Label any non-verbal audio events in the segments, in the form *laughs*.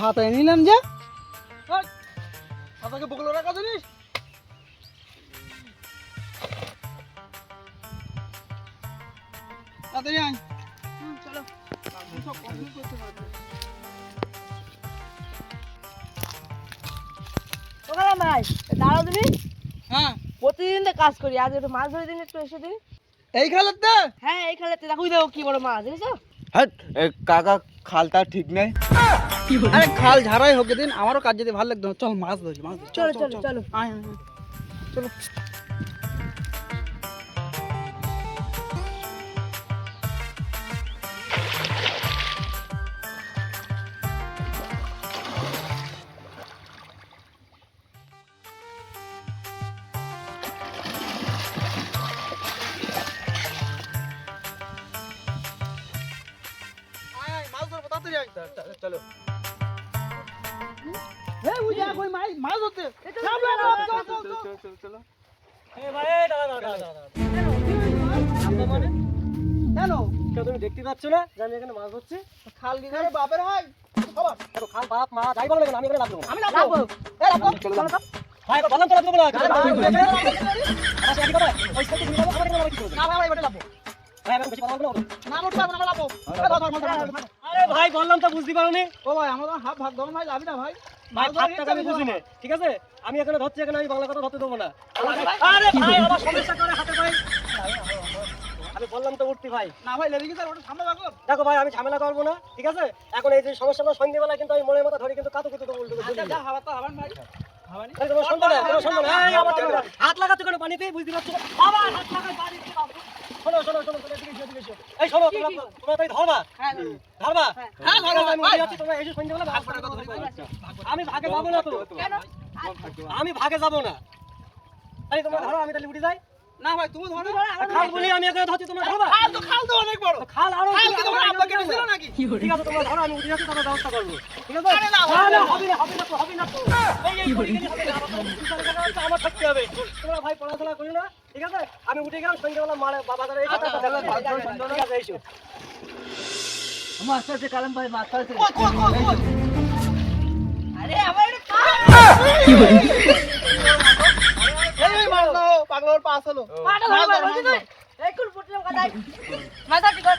হাতায় নিলাম যে। হাতাকে বকলো রাখা জানিস? তাড়াতাড়ি আয়। চলো। সব কমপ্লিট করতে পারবে ওখানে ভাই দাঁড়াও তুমি। হ্যাঁ। প্রতিদিন তো কাজ করি আজ একটু মাছ ধরে দিন একটু এসে দিন। এই খেলাতে হ্যাঁ এই খেলাতে দেখো দেখো কি বড় মাছ দেখেছ হ্যাঁ কাকা খালটা ঠিক নেই। আরে খাল ঝাড়াই হোক দিন আমারও কাজ যদি ভালো লাগতো চল মাছ ধরি মাছ ধরি চলো চলো চলো আয়। চলো। আয়, এই, ওই দেখ, ওই মাছ- মাছ ধরতে। নাম, চল, চল, চল। চলো কেন? তুমি দেখতে পাচ্ছ না যে আমি এখানে মাছ ধরছি খাল কি করে বাপের হয়? সবার। দেখো খাল বাপ মা যাই বলো আমি এখানে লাভ আমি লাফাবো। এই লাফাও। ভাই বললাম তো লাভ দেবো না আরে ভাই, আমার সাথে একই কথা। ওই সাইডে তুমি আমার এখানে লাভ না ভাই, ভাই, এবারে লাফাও। ভাই, আমি এখন বলব না। না, উঠতে না, আমরা ধর, ধর, ধর, ধর, ধর। ভাই বললাম তো বুঝতে পারোনি। ও ভাই, আমার তো হাফ ভাগ দাও, ভাই, লাভি না, ভাই। ভাই মাছ আমি বুঝি না ঠিক আছে? আমি এখানে ধরছি এখানে আমি বাংলা কথা ধরতে দেবো না। আরে ভাই। আমার সমস্যা করে হাতে ভাই আমি বললাম তো উঠতি ভাই। না ভাই, লেগে গেছে, ওটা সামনে রাখো। দেখো ভাই আমি ঝামেলা করব না ঠিক আছে? এখন এই যে সমস্যাটা সন্ধ্যেবেলা কিন্তু আমি মনের মতো ধরি কিন্তু কাতু কুতু আচ্ছা, যা, হাওয়া তো হাওয়ান ভাই। হাত লাগাচ্ছ কেন পানিতে বুঝতে পারছ? আবার হাত লাগাই পানিতে। শোনো শোনো শোনো শোনো, এদিকে এদিকে এসো। এই শোনো তোমরা তোমরা তাই ধরবা? হ্যাঁ, ধরবা? হ্যাঁ, ধরবো, আমি তোমরা এসে ভাগ করে আমি ভাগে যাব না তো। আমি ভাগে যাব না। তাই তোমরা ধরো আমি তাহলে উঠে যাই। না ভাই, তুমি ধরো। খাল বলি আমি এখানে ধরছি তোমরা ধরবা? খাল তো, খাল তো অনেক বড়। খাল আরও খাল কি তোমার আরও আব্বা এগিয়ে কেটেছিল নাকি? ঠিক আছে তোমরা ধরো আমি উঠে যাচ্ছি তারপর ব্যবস্থা করব। ঠিক আছে? আরে না, হবে না হবে না তো হবে না তো। এই, এই, হবে আমার আমার থাকতে হবে। তোমরা ভাই পড়াশোনা করি না ঠিক আছে? আমি উঠে গেলাম সন্ধ্যাবেলা মারে বাজারে এই কথা কথা ঠিক আছে এসো। মাছ আছে কালাম ভাই মাছ আছে? আরে আমার এটা খা এই, এই, মাছ পাগলার পাস হলো। পাটা ধরে ভাই বলছি তুই এই কুল পটলাম কাদাই মাছ আছে কর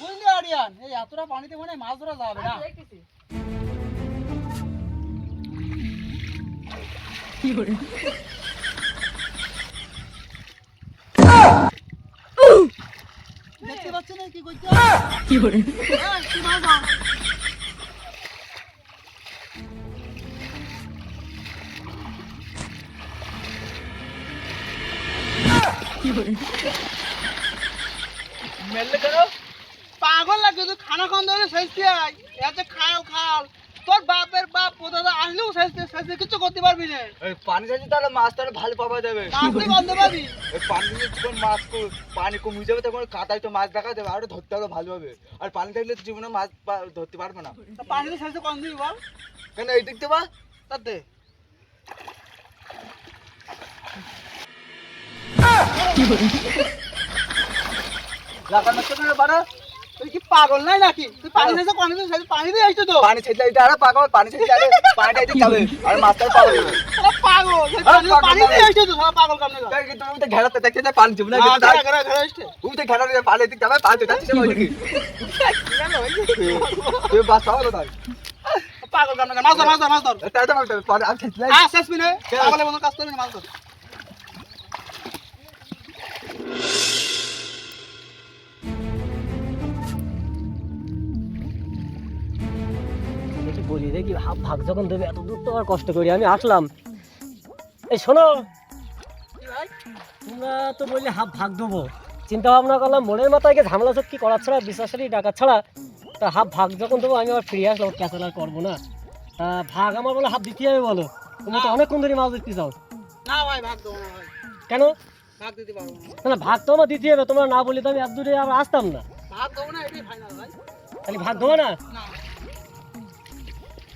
বুঝলি আরিয়ান, এই এতটা পানিতে মনে মাছ ধরা যাবে না। দেখতেছি দেখতে পাচ্ছি না কি করতে কি করে? কেন? পাগল লাগে তুই খানা খান ধরে আয়। এত খাল তোর বাপের বাপ কোথা আসলেও সাইজতে সাইজতে কিছু করতে পারবি না। এই পানি যাচ্ছে তাহলে মাছ তাহলে ভালো পাওয়া যাবে। মাছতে গন্ধ পাবি এই পানি যখন মাছ পানি কমে যাবে তখন কাঁটায় তো মাছ দেখা যাবে আরও ধরতে হবে। ভালোভাবে আর পানি থাকলে তো জীবনে মাছ ধরতে পারবে না। তা পানিতে সাইজতে গন্ধ দিবি বল? কেন এই দিক দেবা তাতে। তো তুই কি পাগল নাই নাকি তুই পানি সাইজতে কোন সাইজতে পানি দিয়ে আসছো তো পানি ছেড়ে আরে পাকা পানি ছেড়ে যাবে আর পাগল পানি- পাগল পানি না। দিয়ে আসছো তো পাগল কামনে তুমি তো ঘেরাতে দেখতে পানি যাবে না না তুমি তো ঘেরা পানি এদিকে যাবে পানি তো যাচ্ছে না তাই পাগল কামনে মাছ ধর মাছ ধর মাছ ধর তাই তো হবে, পানি আর ছেড়ে আ শেষ মিনে পাগলের মতো কাজ করবি মাছ ধর বলি দেখি হাফ ভাগ যখন দেবে এত দূর তো আর কষ্ট করি আমি আসলাম। এই শোনো। তোমরা তো বললে হাফ ভাগ দেবো। চিন্তা ভাবনা করলাম মনের মাথায় ঝামেলা চক্কি করা ছাড়া বিশ্বাসারি ডাকা ছাড়া। তা হাফ ভাগ যখন দেবো আমি আবার ফিরে আসলাম ক্যাচাল আর করব না। তা ভাগ আমার বলে হাফ দিতে হবে বলো। তুমি তো অনেকক্ষণ ধরে মাছ দেখতে চাও না ভাই ভাগ দেবো না ভাই। কেন? ভাগ দিতে পারব না। ভাগ তো আমার দিতে হবে তোমরা না বললে তো আমি এত দূরে আবার আসতাম না। ভাগ দেবো না এটাই ফাইনাল ভাই। তাহলে ভাগ দেবো না? না।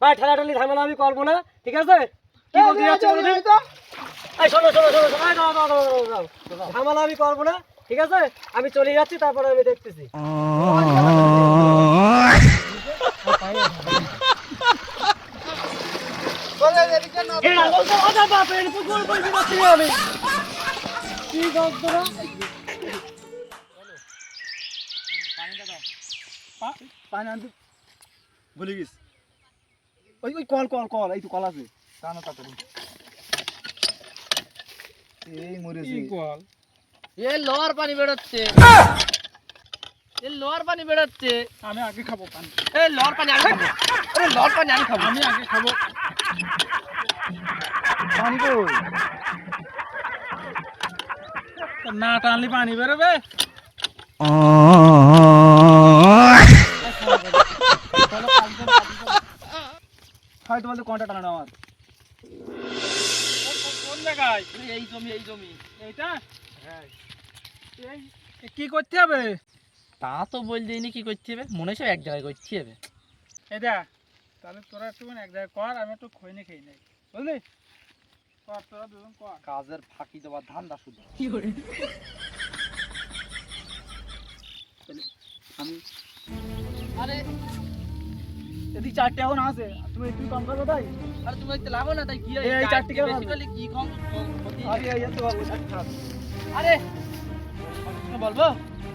ভাই ঠেলাঠেলি ঝামেলা আমি করব না ঠিক আছে? কি বলতে যাচ্ছে শোনো শোনো শোনো। ঝামেলা আমি করব না ঠিক আছে? আমি চলে যাচ্ছি তারপরে আমি দেখতেছি। আমি। কি গল্পটা পানি আনতে ভুলে গেছি। ওই ওই কল কল কল এই তো কল আছে। টানো তাড়াতাড়ি। এই মরেছে এ লোয়ার পানি বেরোচ্ছে। এ লোয়ার পানি বেরোচ্ছে। আমি আগে খাব পানি। এ লোয়ার পানি আমি খাব। আরে লোয়ার পানি আমি খাব। আমি আগে খাব। পানি কই? না টানলি পানি বেরোবে? হয়তো বলতে কোনটা টানো আমার। কোন জায়গায়? এই জমি এই জমি। এইটা? এই কি করতে হবে? তা তো বল দিইনি কি করতে হবে। মনে হচ্ছে এক জায়গায় করতে হবে। এটা তাহলে তোরা একটু এক জায়গায় কর আমি একটু খৈনি খেয়ে নেই। বুঝলি? কর তোরা দুজন কর। কাজের ফাঁকি দেওয়ার ধান্দা শুধু। আমি আরে এদিকে চারটে এখন আছে তুমি কম করব তাই? আরে তুমি লাগো না তাই কি এই, এই চারটে হবে? করলে কি কম কম- আরে এই চারটে আছে। আরে! তুমি বলব?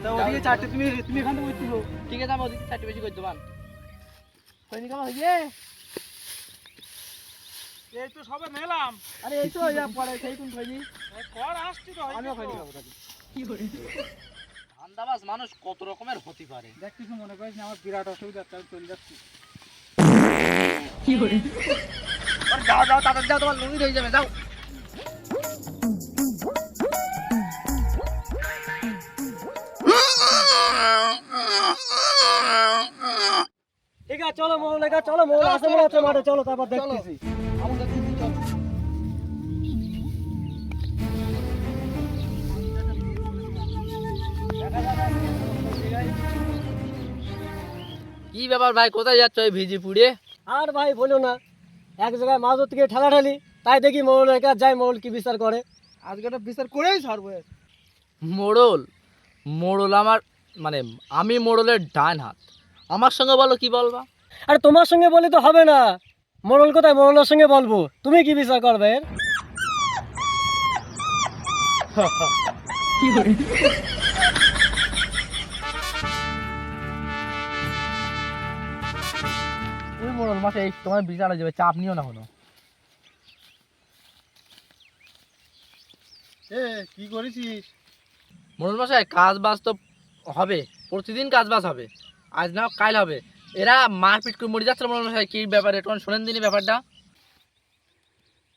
তা ওদিকে চারটে তুমি তুমি এখান থেকে তুলো ঠিক আছে আমি ওদিকে চারটে বেশি করে দেবান হয়নি কেমন হয়েছে এই তো সবে মেলাম। আরে এই তো ইয়া পরে সেই কোন কর আসছি তো খাইনি খাব তাকে ধান্দাবাজ মানুষ কত রকমের হতে পারে। দেখ কিছু মনে করিস না আমার বিরাট অসুবিধা চলে যাচ্ছি। আরে যাও যাও তাড়াতাড়ি যাও তোমার লুঙ্গি হয়ে যাবে যাও। ঠিক আছে চলো চলো আসে মনে হচ্ছে মাঠে চলো তারপর দেখতেছি। কি ব্যাপার ভাই কোথায় যাচ্ছ এই ভিজি পুড়ে আর ভাই বলো না এক জায়গায় মাছ ধরতে গিয়ে ঠেলা ঠেলি তাই দেখি মোড় লেখা যায় মোড়ল কি বিচার করে? আজকে একটা বিচার করেই ছাড়বো মোড়ল মোড়ল আমার মানে আমি মোড়লের ডান হাত। আমার সঙ্গে বলো কি বলবা? আরে তোমার সঙ্গে বলে তো হবে না। মোড়ল কোথায়? মোড়লের সঙ্গে বলব। তুমি কি বিচার করবে এর? তুমি *laughs* *laughs* মাসে এই তোমার বিচার হয়ে যাবে চাপ নিও না এ কি করেছিস? মশাই কাজ বাজ তো হবে প্রতিদিন কাজ বাজ হবে। আজ না কাল হবে। এরা মারপিট করে মরে যাচ্ছে মোড়ল মশাই কি ব্যাপারে? তোমার শোনেন দিনই ব্যাপারটা।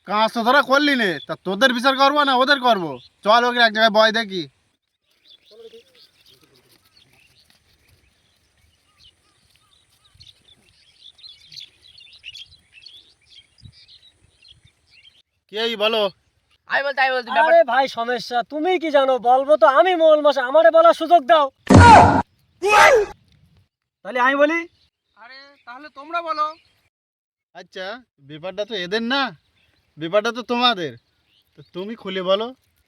কাজ তো তোরা করলি নে তা তোদের বিচার করব না ওদের করব? চল ওকে এক জায়গায় বয় দেখি। কে বলো? আমি বলতে আমি বলছি আরে ভাই সমস্যা। তুমি কি জানো বলব তো আমি মোড়ল মাসে। আমারে বলার সুযোগ দাও। তাহলে আমি বলি? আরে তাহলে তোমরা বলো। আচ্ছা ব্যাপারটা তো এদের না। ব্যাপারটা তো তোমাদের। তো তুমি খুলে বলো।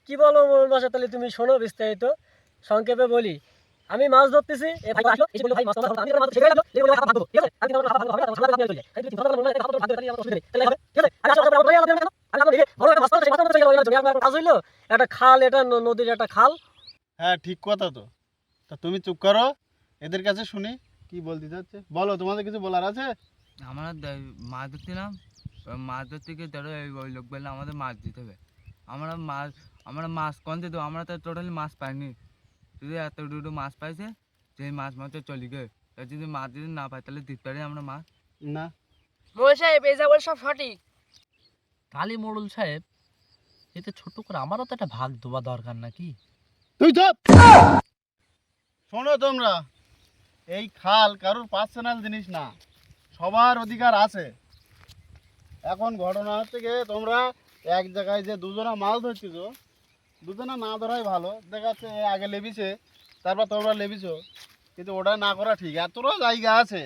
কি বলো মোড়ল মাসে? তাহলে তুমি শোনো বিস্তারিত। সংক্ষেপে বলি। আমি মাছ ধরতেছি তুমি মনে হয় একটা খাল এটা নদীর একটা খাল হ্যাঁ ঠিক কথা তো তা চুপ করো এদের কাছে শুনি কি বলতে যাচ্ছে বলো তোমাদের কিছু বলার আছে আমরা মাছ ধরতে নাম মাছ ধরতে গিয়ে ধরো এই ওই লোক বললে আমাদের মাছ দিতে হবে আমরা মাছ আমরা মাছ আমরা তো টোটালি মাছ পাইনি যদি এত দুটো মাছ পাইছে সেই মাছ মাছ চলে গে তা যদি মাছ যদি না পাই তাহলে দিতে পারি আমরা মাছ? না। মোড়ল সাহেব এই যা বলে সব সঠিক। কালী মোড়ল সাহেব এতে ছোট করে আমারও তো একটা ভাগ দেওয়া দরকার নাকি? তুই চুপ! শোনো তোমরা এই খাল কারোর পার্সোনাল জিনিস না সবার অধিকার আছে। এখন ঘটনা হচ্ছে গিয়ে তোমরা এক জায়গায় যে দুজনা মাছ ধরছিস দুজনা না ধরাই ভালো। দেখাচ্ছে এ আগে লেবিছে তারপর তোমরা লেবিছো। কিন্তু ওটা না করা ঠিক। এতটা জায়গা আছে।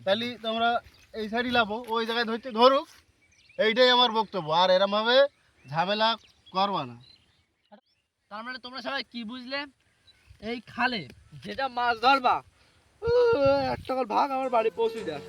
তাহলে তোমরা এই সাইডে লাভো ওই জায়গায় ধরতে ধরুক। এইটাই আমার বক্তব্য। আর এরমভাবে ঝামেলা করবা না। তার মানে তোমরা সবাই কি বুঝলে? এই খালে যেটা মাছ ধরবা একটা করে ভাগ আমার বাড়ি পৌঁছে দেয়।